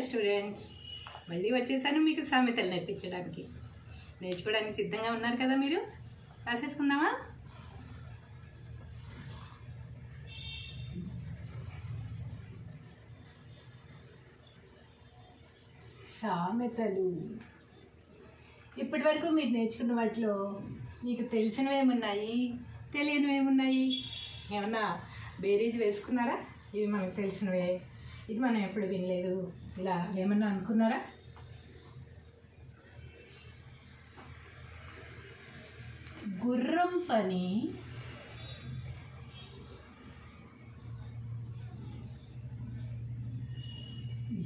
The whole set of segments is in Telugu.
స్టూడెంట్స్ మళ్ళీ వచ్చేసాను మీకు సామెతలు నేర్పించడానికి. నేర్చుకోవడానికి సిద్ధంగా ఉన్నారు కదా మీరు? రాసేసుకుందామా? సామెతలు. ఇప్పటి వరకు మీరు నేర్చుకున్న వాటిలో మీకు తెలిసినవి ఏమున్నాయి? తెలియనివి ఏమున్నాయి? ఏమన్నా బేరీజ్ వేసుకున్నారా? ఇవి మనకు తెలిసినవే. ఇది మనం ఎప్పుడు వినలేదు. ఇలా ఏమన్నా అనుకున్నారా? గుర్రం పని.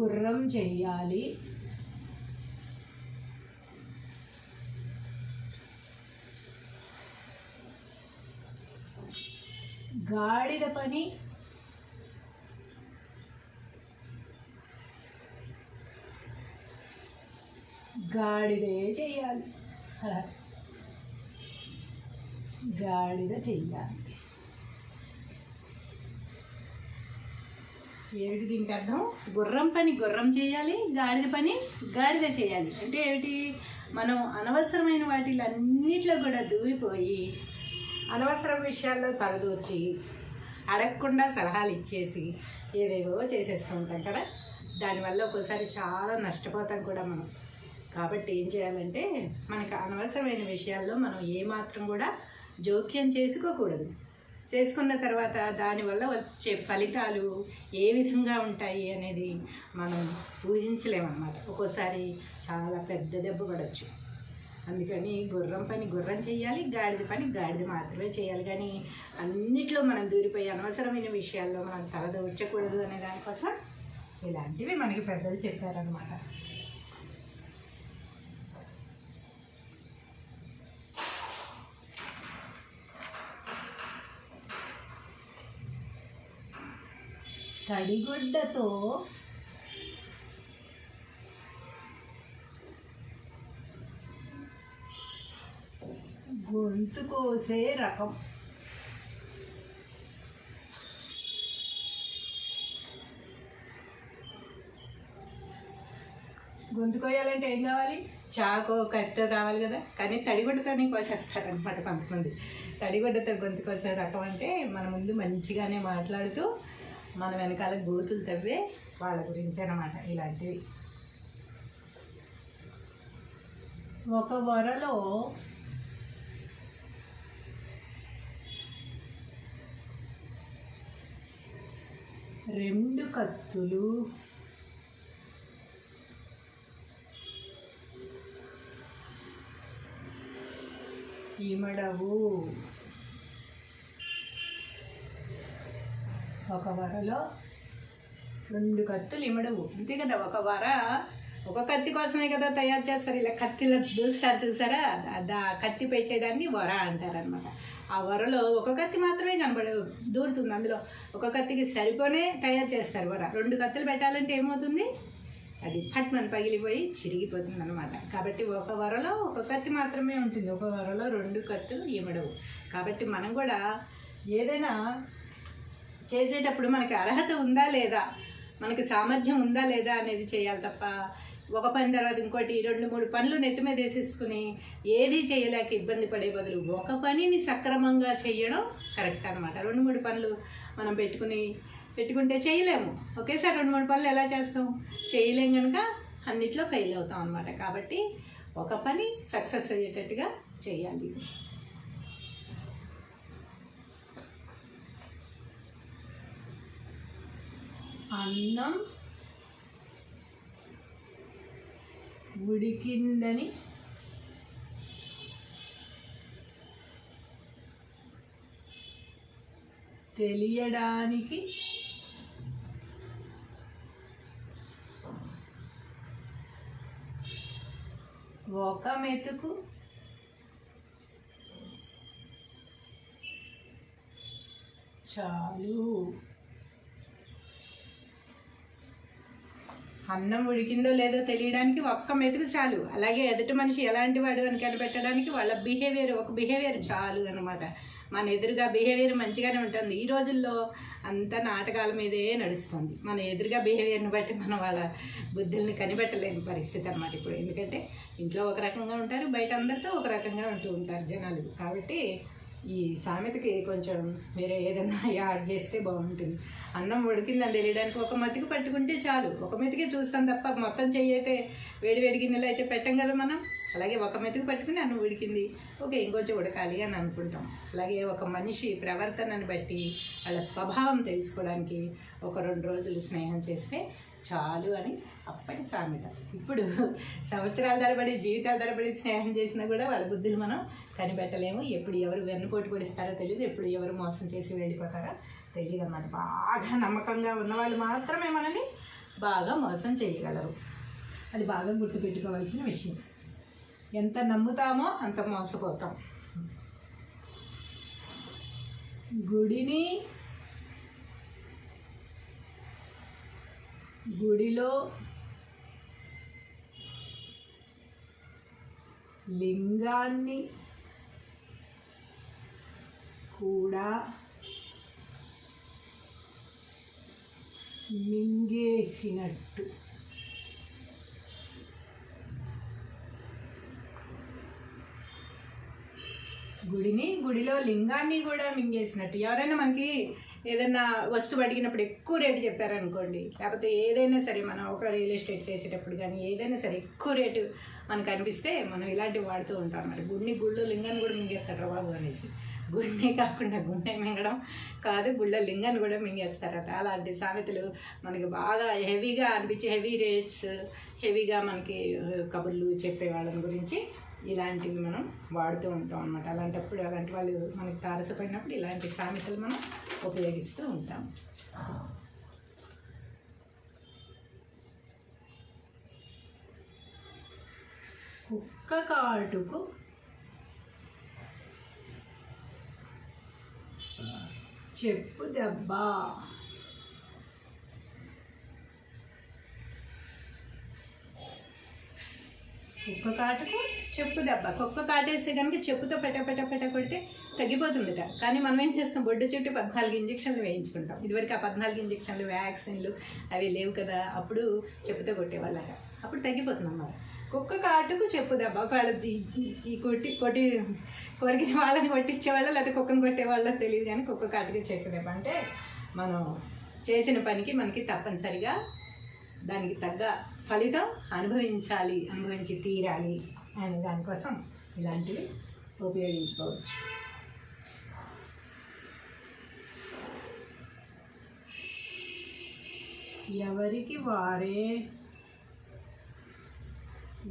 గుర్రం చెయ్యాలి. గాడిద పని. గాడిదే చేయాలి గాడిద చెయ్యాలి. ఏమిటి దీనికి అర్థం? గుర్రం పని గుర్రం చేయాలి గాడిద పని గాడిద చేయాలి. అంటే ఏమిటి? మనం అనవసరమైన వాటిలన్నిట్లో కూడా దూరిపోయి అనవసర విషయాల్లో తలదూర్చి అడగకుండా సలహాలు ఇచ్చేసి ఏవేవో చేసేస్తూ ఉంటాం కదా? దానివల్ల ఒక్కోసారి చాలా నష్టపోతాం కూడా మనం. కాబట్టి ఏం చేయాలంటే మనకు అనవసరమైన విషయాల్లో మనం ఏమాత్రం కూడా జోక్యం చేసుకోకూడదు. చేసుకున్న తర్వాత దానివల్ల వచ్చే ఫలితాలు ఏ విధంగా ఉంటాయి అనేది మనం ఊహించలేమన్నమాట. ఒక్కోసారి చాలా పెద్ద దెబ్బ పడవచ్చు అందుకని గుర్రం పని గుర్రం చేయాలి గాడిద పని గాడిద మాత్రమే చేయాలి కానీ అన్నిట్లో మనం దూరిపోయి అనవసరమైన విషయాల్లో మనం తలదూర్చకూడదు అనే దానికోసం ఇలాంటివి మనకి పెద్దలు చెప్పారనమాట తడిగుడ్డతో గొంతు కోసే రకం. గొంతు కోయాలంటే ఏం కావాలి? చాకో కత్తో కావాలి కదా. కానీ తడిగుడ్డతోనే కోసేస్తారనమాట కొంతమంది. తడిగుడ్డతో గొంతు కోసే రకం అంటే మన ముందు మంచిగానే మాట్లాడుతూ మన వెనకాల గోతులు తవ్వే వాళ్ళ గురించి అనమాట ఇలాంటివి. ఒక వరలో రెండు కత్తులు ఇమడవు ఒక వరలో రెండు కత్తులు ఇమడవు అంతే కదా ఒక వర ఒక కత్తి కోసమే కదా తయారు చేస్తారు. ఇలా కత్తిలో దూస్తారు చూసారా? దా కత్తి పెట్టేదాన్ని వర అంటారనమాట ఆ వరలో ఒక కత్తి మాత్రమే కనబడు దూరుతుంది అందులో. ఒక కత్తికి సరిపోనే తయారు చేస్తారు వర. రెండు కత్తులు పెట్టాలంటే ఏమవుతుంది? అది పట్మని పగిలిపోయి చిరిగిపోతుంది అనమాట కాబట్టి ఒక వరలో ఒక కత్తి మాత్రమే ఉంటుంది. ఒక వరలో రెండు కత్తులు ఇమడవు కాబట్టి మనం కూడా ఏదైనా చేసేటప్పుడు మనకి అర్హత ఉందా లేదా? మనకి సామర్థ్యం ఉందా లేదా అనేది చేయాలి తప్ప ఒక పని తర్వాత ఇంకోటి రెండు మూడు పనులు నెత్తి మీద వేసేసుకుని ఏది చేయలేక ఇబ్బంది పడే బదులు ఒక పనిని సక్రమంగా చేయడం కరెక్ట్ అనమాట రెండు మూడు పనులు మనం పెట్టుకుని పెట్టుకుంటే చేయలేము. ఒకేసారి రెండు మూడు పనులు ఎలా చేస్తాం? చేయలేం కనుక అన్నిట్లో ఫెయిల్ అవుతాం అనమాట కాబట్టి ఒక పని సక్సెస్ అయ్యేటట్టుగా చేయాలి. అన్నం ఉడికిందని తెలియడానికి ఒక మెతుకు చాలు. అన్నం ఉడికిందో లేదో తెలియడానికి ఒక్క మెతుకు చాలు. అలాగే ఎదుటి మనిషి ఎలాంటి వాడు అని కనిపెట్టడానికి వాళ్ళ బిహేవియర్ ఒక బిహేవియర్ చాలు అనమాట మన ఎదురుగా బిహేవియర్ మంచిగానే ఉంటుంది. ఈ రోజుల్లో అంత నాటకాల మీదే నడుస్తుంది. మన ఎదురుగా బిహేవియర్ని బట్టి మనం వాళ్ళ బుద్ధుల్ని కనిపెట్టలేని పరిస్థితి అన్నమాట ఇప్పుడు. ఎందుకంటే ఇంట్లో ఒక రకంగా ఉంటారు బయట అందరితో ఒక రకంగా ఉంటూ ఉంటారు జనాలు. కాబట్టి ఈ సామెతకి కొంచెం వేరే ఏదైనా యాడ్ చేస్తే బాగుంటుంది. అన్నం ఉడికిందని తెలియడానికి ఒక మెతికి పట్టుకుంటే చాలు. ఒక మెతికే చూస్తాం తప్ప మొత్తం చెయ్యైతే వేడివేడి వేడి వేడి గిన్నెలు అయితే పెట్టం కదా మనం? అలాగే ఒక మెతుకు పట్టుకుని అన్నం ఉడికింది. ఓకే ఇంకొంచెం ఉడకాలి అని అనుకుంటాం. అలాగే ఒక మనిషి ప్రవర్తనను బట్టి వాళ్ళ స్వభావం తెలుసుకోవడానికి ఒక రెండు రోజులు స్నేహం చేస్తే చాలు అని అప్పటి సామెత. ఇప్పుడు సంవత్సరాల తరబడి జీవితాల తరబడి స్నేహం చేసినా కూడా వాళ్ళ బుద్ధులు మనం కనిపెట్టలేము. ఎప్పుడు ఎవరు వెన్నుపోటు పొడిస్తారో తెలియదు ఎప్పుడు ఎవరు మోసం చేసి వెళ్ళిపోతారో తెలియదు అన్నమాట. బాగా నమ్మకంగా ఉన్నవాళ్ళు మాత్రమే మనని బాగా మోసం చేయగలరు. అది బాగా గుర్తుపెట్టుకోవాల్సిన విషయం. ఎంత నమ్ముతామో అంత మోసపోతాం. గుడిని గుడిలో లింగాన్ని కూడా మింగేసినట్టు. గుడిని గుడిలో లింగాన్ని కూడా మింగేసినట్టు. ఎవరైనా మనకి ఏదైనా వస్తువు అడిగినప్పుడు ఎక్కువ రేటు చెప్పారనుకోండి లేకపోతే ఏదైనా సరే మనం ఒక రియల్ ఎస్టేట్ చేసేటప్పుడు కానీ ఏదైనా సరే ఎక్కువ రేటు మనకు అనిపిస్తే మనం ఇలాంటివి వాడుతూ ఉంటాం. అన్నమాట గుడిని గుళ్ళు లింగాన్ని కూడా మింగేస్తారు బాబు అనేసి. గుడినే కాకుండా గుండె మింగడం కాదు గుళ్ళ లింగాన్ని కూడా మింగేస్తారట. అలాంటి సామెతలు మనకి బాగా హెవీగా అనిపించే హెవీ రేట్స్ హెవీగా మనకి కబుర్లు చెప్పే వాళ్ళని గురించి ఇలాంటివి మనం వాడుతూ ఉంటాం అనమాట అలాంటప్పుడు అలాంటి వాళ్ళు మనకి తారసపడినప్పుడు ఇలాంటి సామెతలు మనం ఉపయోగిస్తూ ఉంటాం. కుక్క కాటుకు చెప్పు దెబ్బ. కుక్క కాటుకు చెప్పు దెబ్బ. కుక్క కాటేస్తే కనుక చెప్పుతో పెట్ట పెట్ట పెట్ట కొడితే తగ్గిపోతుందట. కానీ మనం ఏం చేస్తాం? బొడ్డు చుట్టూ పద్నాలుగు ఇంజక్షన్లు వేయించుకుంటాం. ఇదివరకు ఆ పద్నాలుగు ఇంజక్షన్లు వ్యాక్సిన్లు అవి లేవు కదా అప్పుడు చెప్పుతో కొట్టేవాళ్ళట. అప్పుడు తగ్గిపోతుంది అన్నమాట కుక్క కాటుకు చెప్పు దెబ్బ. ఒకవేళ ఈ- ఈ- కొట్టి కొట్టి కొరికిన వాళ్ళని కొట్టించేవాళ్ళ లేకపోతే కుక్కను కొట్టేవాళ్ళో తెలియదు కానీ కుక్క కాటుకు చెప్పు దెబ్బ. అంటే మనం చేసిన పనికి మనకి తప్పనిసరిగా దానికి తగ్గ ఫలితం అనుభవించాలి అనుభవించి తీరాలి అని దానికోసం ఇలాంటివి ఉపయోగించుకోవచ్చు. ఎవరికి వారే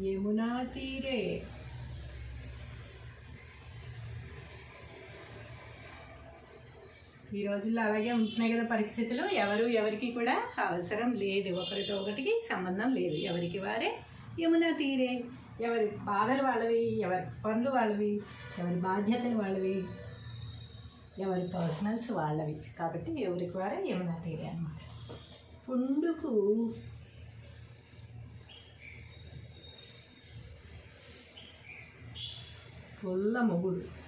యమునా తీరే ఈ రోజుల్లో అలాగే ఉంటున్నాయి కదా పరిస్థితులు. ఎవరు ఎవరికి కూడా అవసరం లేదు. ఒకరితో ఒకటికి సంబంధం లేదు. ఎవరికి వారే యమునా తీరే. ఎవరి బాధలు వాళ్ళవి ఎవరి పనులు వాళ్ళవి ఎవరి బాధ్యతలు వాళ్ళవి ఎవరి పర్సనల్స్ వాళ్ళవి. కాబట్టి ఎవరికి వారే యమునా తీరే అన్నమాట. పుండుకు పుల్ల మొగుడు.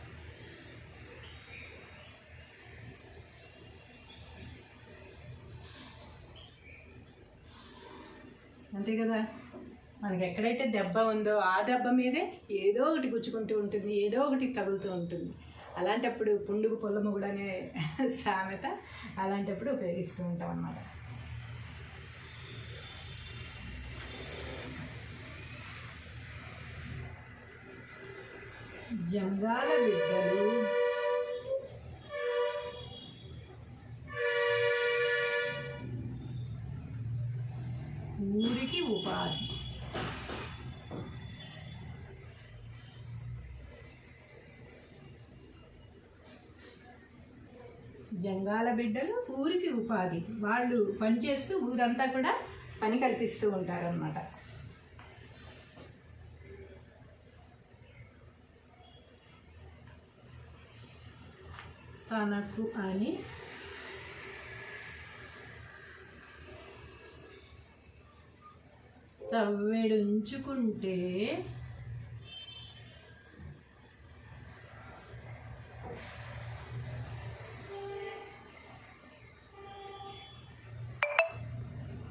అంతే కదా? మనకి ఎక్కడైతే దెబ్బ ఉందో ఆ దెబ్బ మీదే ఏదో ఒకటి గుచ్చుకుంటూ ఉంటుంది ఏదో ఒకటి తగులుతూ ఉంటుంది. అలాంటప్పుడు పుండుకు పొల్లము అనే సామెత అలాంటప్పుడు ఉపయోగిస్తూ ఉంటాం అన్నమాట. జంగాల బిడ్డలు. జంగాల బిడ్డలు ఊరికి ఉపాధి. వాళ్ళు పనిచేస్తూ ఊరంతా కూడా పని కల్పిస్తూ ఉంటారనమాట తనకు అని తవ్వెడుంచుకుంటే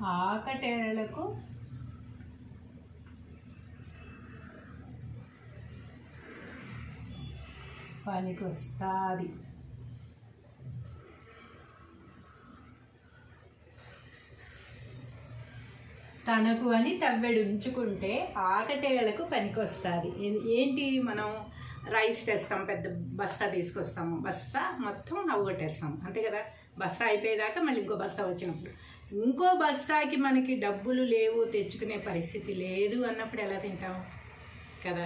వరకు పనికొస్తుంది. తనకు అని తవ్వెడు ఉంచుకుంటే ఆకటేలకు పనికొస్తుంది. ఏంటి మనం రైస్ తెస్తాం పెద్ద బస్తా తీసుకొస్తాము. బస్తా మొత్తం అవగొట్టేస్తాం అంతే కదా? బస్తా అయిపోయేదాకా మళ్ళీ ఇంకో బస్తా వచ్చినప్పుడు. ఇంకో బస్తాకి మనకి డబ్బులు లేవు తెచ్చుకునే పరిస్థితి లేదు అన్నప్పుడు ఎలా తింటాం? కదా?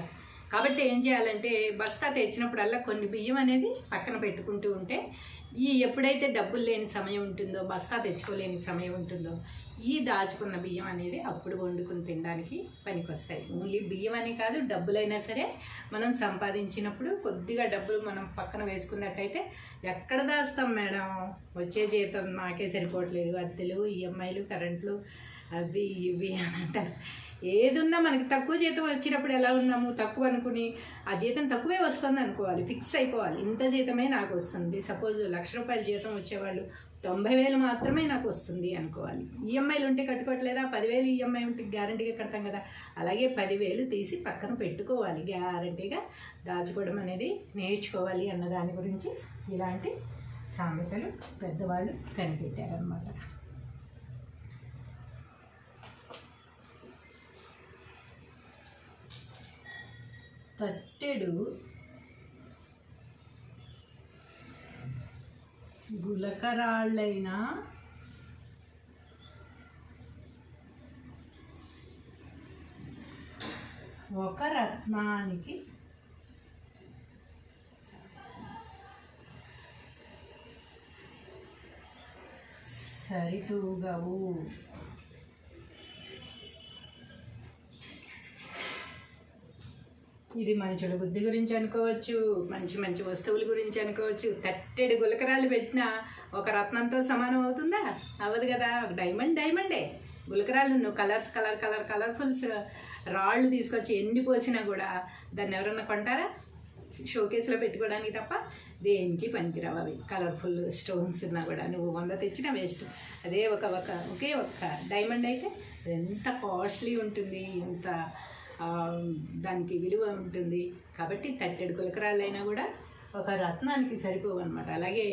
కాబట్టి ఏం చేయాలంటే బస్తా తెచ్చినప్పుడల్లా కొన్ని బియ్యం అనేది పక్కన పెట్టుకుంటూ ఉంటే ఈ ఎప్పుడైతే డబ్బులు లేని సమయం ఉంటుందో బస్తా తెచ్చుకోలేని సమయం ఉంటుందో ఈ దాచుకున్న బియ్యం అనేది అప్పుడు వండుకుని తినడానికి పనికొస్తాయి. ఓన్లీ బియ్యం అని కాదు డబ్బులైనా సరే మనం సంపాదించినప్పుడు కొద్దిగా డబ్బులు మనం పక్కన వేసుకున్నట్టయితే ఎక్కడ దాస్తాం మేడం? వచ్చే జీతం మాకే సరిపోవట్లేదు. అద్దెలు ఈఎంఐలు కరెంట్లు అవి ఇవి అని అంటారు. ఏదున్నా మనకి తక్కువ జీతం వచ్చినప్పుడు ఎలా ఉన్నాము? తక్కువ అనుకుని ఆ జీతం తక్కువే వస్తుంది అనుకోవాలి ఫిక్స్ అయిపోవాలి. ఇంత జీతమే నాకు వస్తుంది. సపోజ్ లక్ష రూపాయల జీతం వచ్చేవాళ్ళు తొంభై వేలు మాత్రమే నాకు వస్తుంది అనుకోవాలి ఈఎంఐలు ఉంటే కట్టుకోవట్లేదా? పదివేలు ఈఎంఐ ఉంటే గ్యారంటీగా కడతాం కదా. అలాగే పదివేలు తీసి పక్కన పెట్టుకోవాలి. గ్యారంటీగా దాచుకోవడం అనేది నేర్చుకోవాలి అన్న దాని గురించి ఇలాంటి సామెతలు పెద్దవాళ్ళు కనిపెట్టారనమాట తట్టెడు గులకరాళ్ళైన ఒక రత్నానికి సరితూగవు. ఇది మనుషుల బుద్ధి గురించి అనుకోవచ్చు మంచి మంచి వస్తువుల గురించి అనుకోవచ్చు. తట్టెడు గులకరాలు పెట్టినా ఒక రత్నంతో సమానం అవుతుందా? అవ్వదు కదా. ఒక డైమండ్ డైమండే గులకరాలు నువ్వు కలర్స్ కలర్ కలర్ కలర్ఫుల్స్ రాళ్ళు తీసుకొచ్చి ఎన్ని పోసినా కూడా దాన్ని ఎవరన్నా కొంటారా? షోకేస్లో పెట్టుకోవడానికి తప్ప దేనికి పనికిరావు అవి. కలర్ఫుల్ స్టోన్స్ ఉన్నా కూడా నువ్వు వంద తెచ్చినా వేస్ట్ అదే ఒక ఒక ఒకే ఒక్క డైమండ్ అయితే అది ఎంత కాస్ట్లీ ఉంటుంది ఎంత దానికి విలువ ఉంటుంది. కాబట్టి తట్టెడు కులకరాళ్ళైనా కూడా ఒక రత్నానికి సరిపోవు అనమాట అలాగే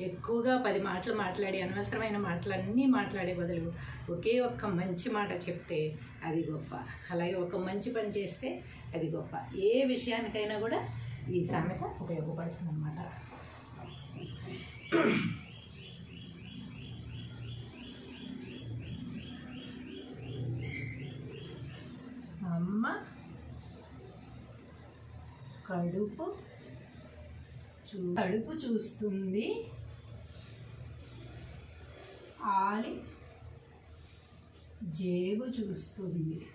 ఎక్కువగా పది మాటలు మాట్లాడి అనవసరమైన మాటలన్నీ మాట్లాడే బదులు ఒకే ఒక్క మంచి మాట చెప్తే అది గొప్ప. అలాగే ఒక మంచి పని చేస్తే అది గొప్ప. ఏ విషయానికైనా కూడా ఈ సామెత ఉపయోగపడుతుంది అనమాట అమ్మ. కడుపు చూ కడుపు చూస్తుంది. ఆలి జేబు చూస్తుంది.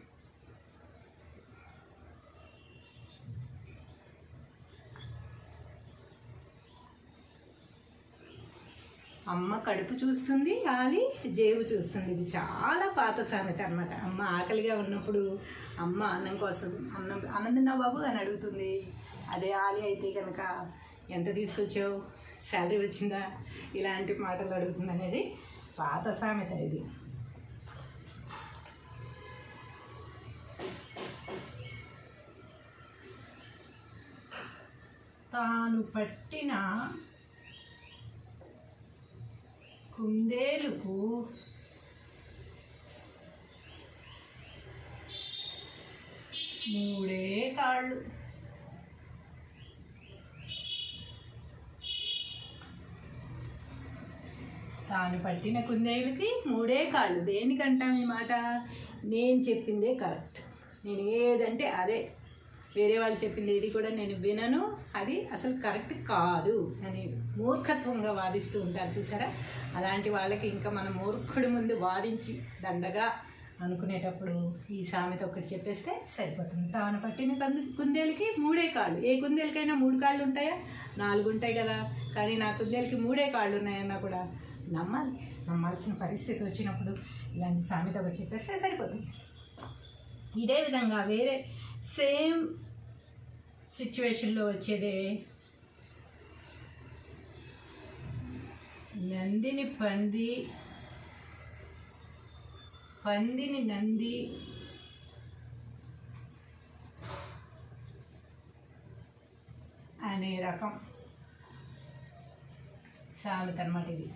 అమ్మ కడుపు చూస్తుంది ఆలి జేబు చూస్తుంది. ఇది చాలా పాత సామెత అనమాట అమ్మ ఆకలిగా ఉన్నప్పుడు అమ్మ అన్నం కోసం అన్నం అన్నం తిన్నావు బాబు అని అడుగుతుంది. అదే ఆలి అయితే కనుక ఎంత తీసుకొచ్చావు? శాలరీ వచ్చిందా? ఇలాంటి మాటలు అడుగుతుంది అనేది పాత సామెత ఇది. తాను పట్టిన కుందేలుకు మూడే కాళ్ళు. తాను పట్టిన కుందేలుకి మూడే కాళ్ళు. దేనికంటాం ఈ మాట? నేను చెప్పిందే కరెక్ట్. నేను ఏదంటే అదే. వేరే వాళ్ళు చెప్పింది ఏది కూడా నేను వినను. అది అసలు కరెక్ట్ కాదు అని మూర్ఖత్వంగా వాదిస్తూ ఉంటారు చూసారా? అలాంటి వాళ్ళకి ఇంకా మనం మూర్ఖుడి ముందు వాదించి దండగా అనుకునేటప్పుడు ఈ సామెత ఒకటి చెప్పేస్తే సరిపోతుంది. తాను పట్టిన కందు కుందేలుకి మూడే కాళ్ళు. ఏ కుందేలకైనా మూడు కాళ్ళు ఉంటాయా? నాలుగు ఉంటాయి కదా. కానీ నా కుందేలకి మూడే కాళ్ళు ఉన్నాయన్నా కూడా నమ్మాలి. నమ్మాల్సిన పరిస్థితి వచ్చినప్పుడు ఇలాంటి సామెత ఒకటి చెప్పేస్తే సరిపోతుంది. ఇదే విధంగా వేరే సేమ్ సిచ్యువేషన్లో వచ్చేదే? నందిని పంది. పందిని నంది. అనే రకం. సామెత అనమాట ఇది.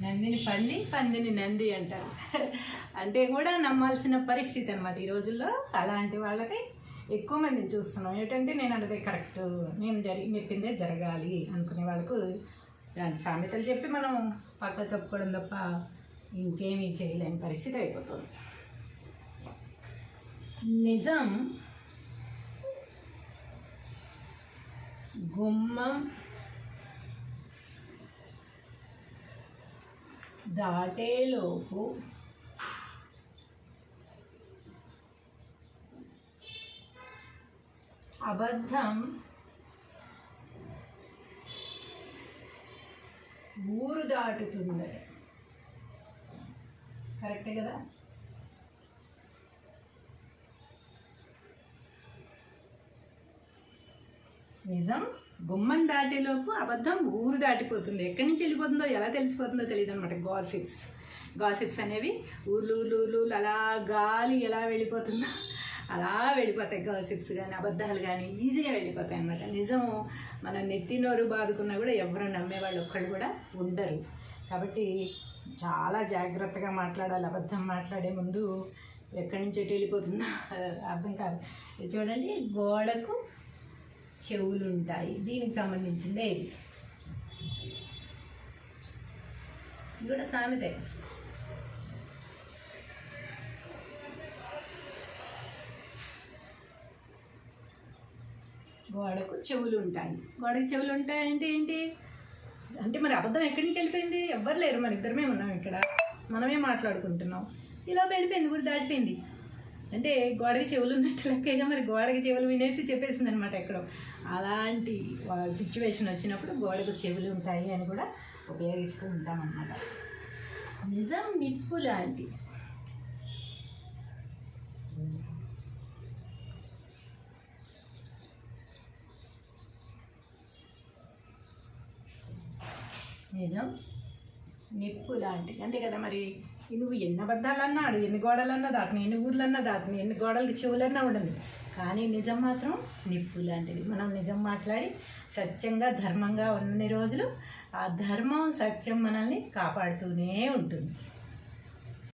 నందిని పంది పందిని నంది అంటారు. అంటే కూడా నమ్మాల్సిన పరిస్థితి అనమాట ఈ రోజుల్లో. అలాంటి వాళ్ళకి ఎక్కువ మందిని చూస్తున్నాం. ఏంటంటే నేను అన్నది కరెక్ట్ నేను జరిగి చెప్పిందే జరగాలి అనుకునే వాళ్ళకు ఇలాంటి సామెతలు చెప్పి మనం పక్క తప్పుకోవడం తప్ప ఇంకేమీ చేయలేని పరిస్థితి అయిపోతుంది. నిజం గుమ్మం దాటేలోపు అబద్ధం ఊరు దాటుతుందట. కరెక్టే కదా? నిజం? గుమ్మం దాటేలోపు అబద్ధం ఊరు దాటిపోతుంది. ఎక్కడి నుంచి వెళ్ళిపోతుందో ఎలా తెలిసిపోతుందో తెలియదు అనమాట గాసిప్స్. గాసిప్స్ అనేవి ఊర్లు ఊర్లు ఊర్లు అలా గాలి ఎలా వెళ్ళిపోతుందో అలా వెళ్ళిపోతాయి గాసిప్స్ కానీ అబద్ధాలు కానీ ఈజీగా వెళ్ళిపోతాయి అనమాట నిజం మన నెత్తి నోరు బాదుకున్నా కూడా ఎవరు నమ్మేవాళ్ళు ఒక్కళ్ళు కూడా ఉండరు. కాబట్టి చాలా జాగ్రత్తగా మాట్లాడాలి అబద్ధం మాట్లాడే ముందు ఎక్కడి నుంచి ఎటు వెళ్ళిపోతుందో అర్థం కాదు. ఇది చూడండి గోడకు చెవులు ఉంటాయి. దీనికి సంబంధించిందే ఇది. ఇది కూడా సామెతే. గోడకు చెవులు ఉంటాయి. గోడకు చెవులు ఉంటాయి అంటే ఏంటి? అంటే మరి అబద్ధం ఎక్కడి నుంచి వెళ్ళిపోయింది? ఎవ్వరు లేరు. మన ఇద్దరమే ఉన్నాం ఇక్కడ. మనమే మాట్లాడుకుంటున్నాం. ఇలా వెళ్ళిపోయింది. ఊరు దాటిపోయింది. అంటే గోడకి చెవులు ఉన్నట్టు లెక్కగా మరి గోడకి చెవులు వినేసి చెప్పేసింది అనమాట ఎక్కడో. అలాంటి సిచ్యువేషన్ వచ్చినప్పుడు గోడకు చెవులు ఉంటాయి అని కూడా ఉపయోగిస్తూ ఉంటాం అన్నమాట నిజం నిప్పు లాంటి నిజం? నిప్పు లాంటిది. అంతే కదా మరి? నువ్వు ఎన్ని అబద్ధాలు ఎన్ని గోడలన్నా దాటిని ఎన్ని ఊర్లన్నా దాటిని ఎన్ని గోడలకి చెవులన్నా ఉండదు కానీ నిజం మాత్రం నిప్పు లాంటిది. మనం నిజం మాట్లాడి సత్యంగా ధర్మంగా ఉన్న రోజులు ఆ ధర్మం సత్యం మనల్ని కాపాడుతూనే ఉంటుంది.